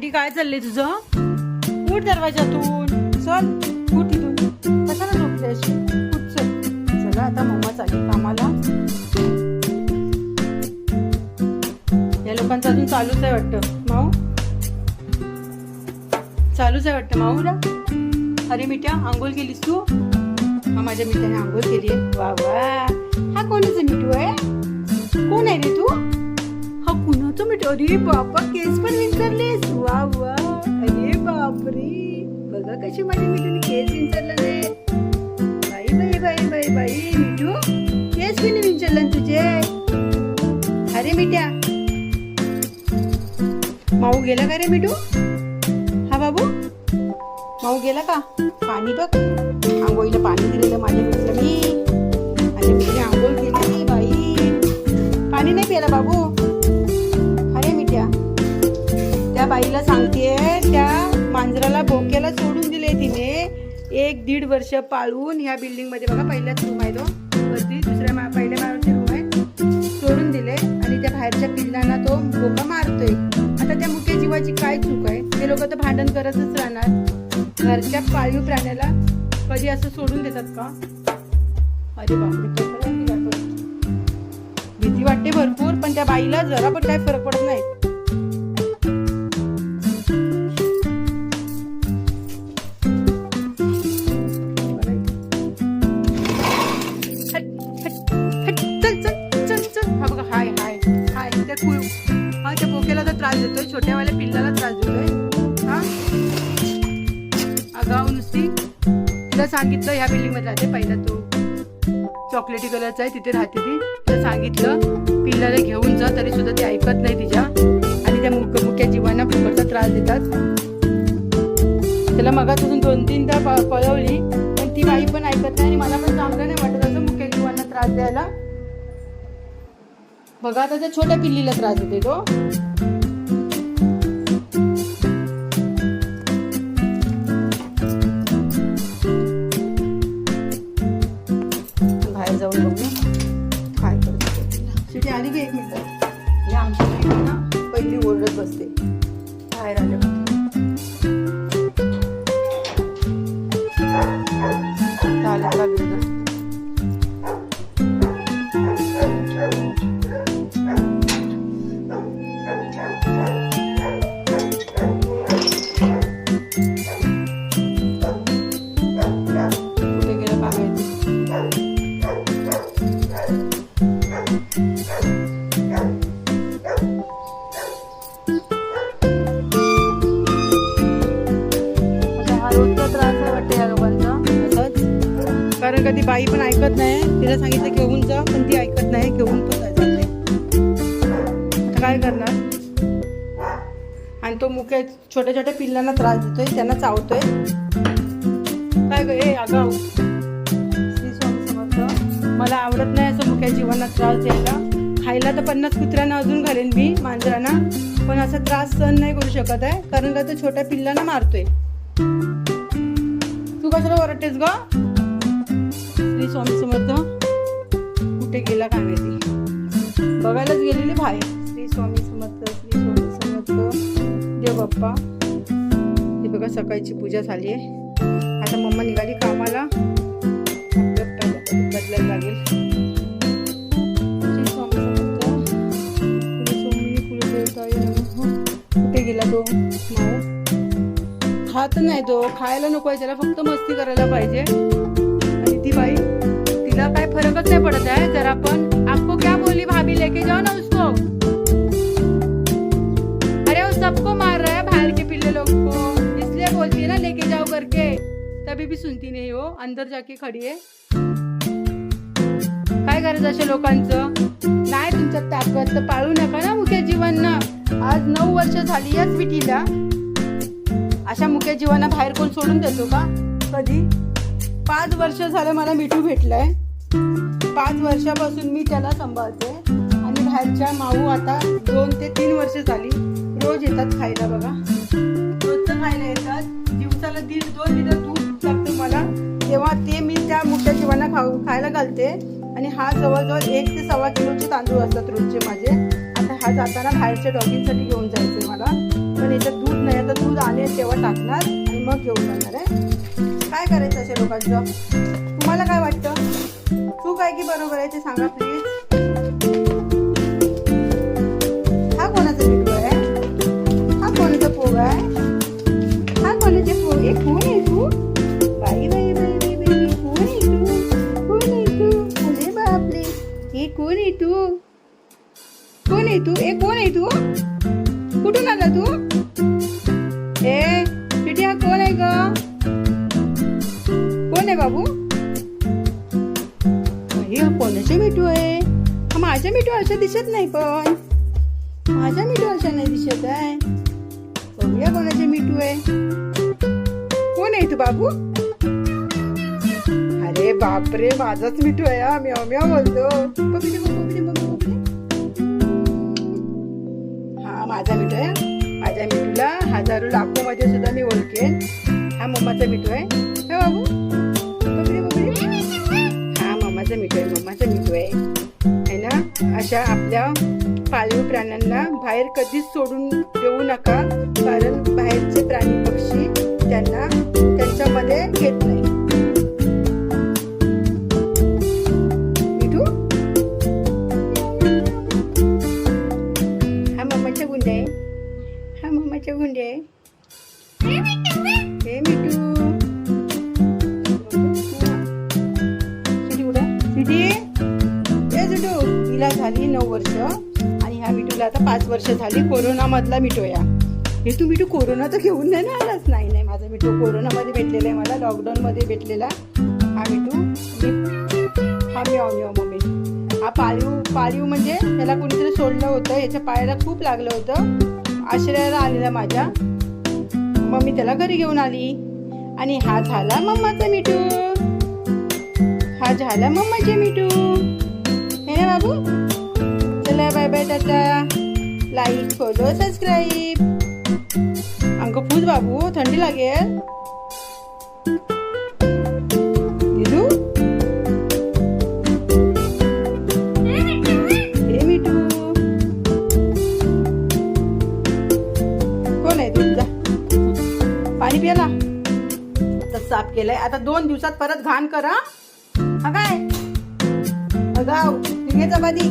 D काय चाललंय तुझं? उठ दरवाजातून चल उठ इथून. कशाला झोपले अशी उठ चल. चला आता मम्मा चालली कामाला. या लोकांचं अजून चालूच आहे वाटतं. माऊ? चालूच आहे वाटतं. माऊला अरे मिठ्या आंघोळ केलीस तू? हा माझ्या मिठ्याने आंघोळ केली वा वा. हा कोणाचं मिठू आहे? कोण आहे रे तू? हा कुणाचं मिठू? अरे बापा केस पण विंचरलेस. बापरे बघा कशी माझ्या मिठूने केस विंचरलं नाही बाई बाई बाई बाई बाई मिठू केस कोणी विंचरलं तुझे? अरे मिठ्या. माऊ गेला का रे मिठू? हा बाबू? माऊ गेला का? पाणी बघ. आंघोळीला पाणी दिलेलं माझ्या मित्र मी आणि मी आंघोळ केली बाई. पाणी नाही प्यायला बाबू. बाईला सांगते त्या मांजराला बोक्याला सोडून दिले तिने. एक दीड वर्ष पाळून ह्या बिल्डिंगमध्ये बघा पहिल्याच रूम आहे तो. वरती दुसऱ्या मा पहिल्या माळवरती रूम आहे. सोडून दिले आणि त्या बाहेरच्या पिल्लांना तो बोका मारतोय. आता त्या मुख्य जीवाची काय चूक आहे? ते लोक तर भांडण करतच राहणार. घरच्या पाळीव प्राण्याला कधी असं सोडून देतात का? अरे बापरे भीती वाटते भरपूर पण त्या बाईला जरा पण काय फरक पडत नाही. त्या कुळ हा त्या बोक्याला तर त्रास देतोय छोट्यावाल्या पिल्लाला त्रास देतोय. हा? अगाव नुसती. तिला सांगितलं ह्या बिल्डिंगमध्ये राहते पहिला तो. चॉकलेटी कलरचा आहे तिथे राहते ती. तिला सांगितलं पिल्लाला घेऊन जा तरी सुद्धा ते ऐकत नाही तिच्या. आणि त्या मुक मुक्या जीवांना फुकटचा त्रास देतात. त्याला मगापासून दोन तीनदा पळवली पण ती बाई पण ऐकत नाही आणि मला पण चांगलं नाही वाटत असं मुक्या जीवांना त्रास द्यायला. बघा आता त्या छोट्या पिल्लीला त्रास देते तो. बाहेर जाऊन बघू. काय करते आली की एक मिनिट? आमची ना पहिली ओरडत बसते. बाहेर आले कारण कधी बाई पण ऐकत नाही. तिला सांगितलं घेऊन जा पण ती ऐकत नाही घेऊन पण जात नाही. काय करणार? आणि तो मुके छोट्या छोट्या पिल्लांना त्रास देतोय त्यांना चावतोय. काय ग अगाऊ मला आवडत नाही असं मुख्या जीवांना त्रास द्यायला. खायला तर पन्नास कुत्र्यांना अजून घालेन मी मांजरांना. पण असा त्रास सहन नाही करू शकत आहे कारण का तो छोट्या पिल्लांना मारतोय. तू कशाला ओरडतेस ग? श्री स्वामी समर्थ कुठे गेला काय माहिती? बघायलाच गेलेली बाहेर श्री स्वामी समर्थ श्री स्वामी समर्थ देव बाप्पा. हे बघा सकाळची पूजा झाली आहे. आता मम्मा निघाली कामाला. कुठे गेला तो खात नाही तो खायला नको आहे त्याला फक्त मस्ती करायला पाहिजे आणि ती बाई तिला काय फरकच नाही पडत आहे जर आपण आपको क्या बोली भाभी लेके जाओ ना उसको अरे वो सबको मार रहा है बाहर के पिल्ले लोग को इसलिए बोलती है ना लेके जाओ करके तभी भी सुनती नहीं हो अंदर जाके खडी है। काय गरज अशा लोकांचं? नाही तुमचं ताकद तर पाळू नका ना मुख्य जीवांना. आज नऊ वर्ष झाली याच विटीला अशा मुख्य जीवांना बाहेर कोण सोडून देतो का? कधी? पाच वर्ष झालं मला मिठू भेटलंय. पाच वर्षापासून मी त्याला सांभाळते. आणि बाहेरच्या माऊ आता दोन ते तीन वर्ष झाली रोज येतात खायला बघा. रोजचं खायला येतात. दिवसाला दीड दोन लिटर दूध लागतं मला. तेव्हा ते मी त्या मुख्य जीवांना खाऊ खायला घालते. आणि हा जवळजवळ एक ते सव्वा किलोचे तांदूळ असतात रोजचे माझे. आता हा जाताना बाहेरच्या डॉगिंगसाठी घेऊन जायचं मला. पण याच्यात दूध नाही आता दूध आणेल तेव्हा टाकणार आणि मग घेऊन जाणार आहे. काय करायचं अशा लोकांचं? तुम्हाला काय वाटतं? चूक आहे की बरोबर आहे ते सांगा प्लीज हा कोणाचा मिठू आहे? हा कोणाचा पोग आहे? हा कोणाचे पोग एक आहे तू? कुठून आला तू? ए पिटी हा कोण आहे ग? कोण आहे बाबू? अरे हा मिठू आहे? हा मिठू अशा दिसत नाही पण. माझ्या मिठू अशा नाही दिसत आहे. बघूया कोणाचे मिठू आहे. कोण आहे तू बाबू? अरे बापरे माझाच मिठू आहे हा. म्याव म्याव बोलतो. माझा मिठो आहे. माझ्या मिठूला हजारो लाखो मध्ये सुद्धा मी ओळखेन. हा मम्माचा मिठू आहे. हे बाबू बघितले हा मम्माचा मिठू आहे मम्माचा मिठू आहे. है ना? अशा आपल्या पाळीव प्राण्यांना बाहेर कधीच सोडून देऊ नका कारण बाहेरचे प्राणी पक्षी त्यांना त्यांच्यामध्ये घेत नाही वर्ष झाली कोरोना मधला मिठू या हे तू मिठू कोरोना तर घेऊन नाही ना आलाच. नाही नाही माझा मिठू कोरोनामध्ये भेटलेला आहे मला लॉकडाऊन मध्ये भेटलेला. हा मिठू मी हा म्याव म्याव मम्मी हा पाळीव पाळीव म्हणजे त्याला कोणीतरी सोडलं होतं याच्या पायाला खूप लागलं होतं. आश्रयाला आलेला माझ्या. मम्मी त्याला घरी घेऊन आली. आणि हा झाला मम्माचा मिठू हा झाला मम्माचे मिठू हे ना बाबू? चला bye bye Tata. Like follow subscribe अंग फूल बाबू थंडी लागेल. दिदू हे मिठू. कोण आहे तुझा? पाणी प्याला आता साफ केलंय. आता दोन दिवसात परत घाण करा हा. काय? अगाव निघे चपाती.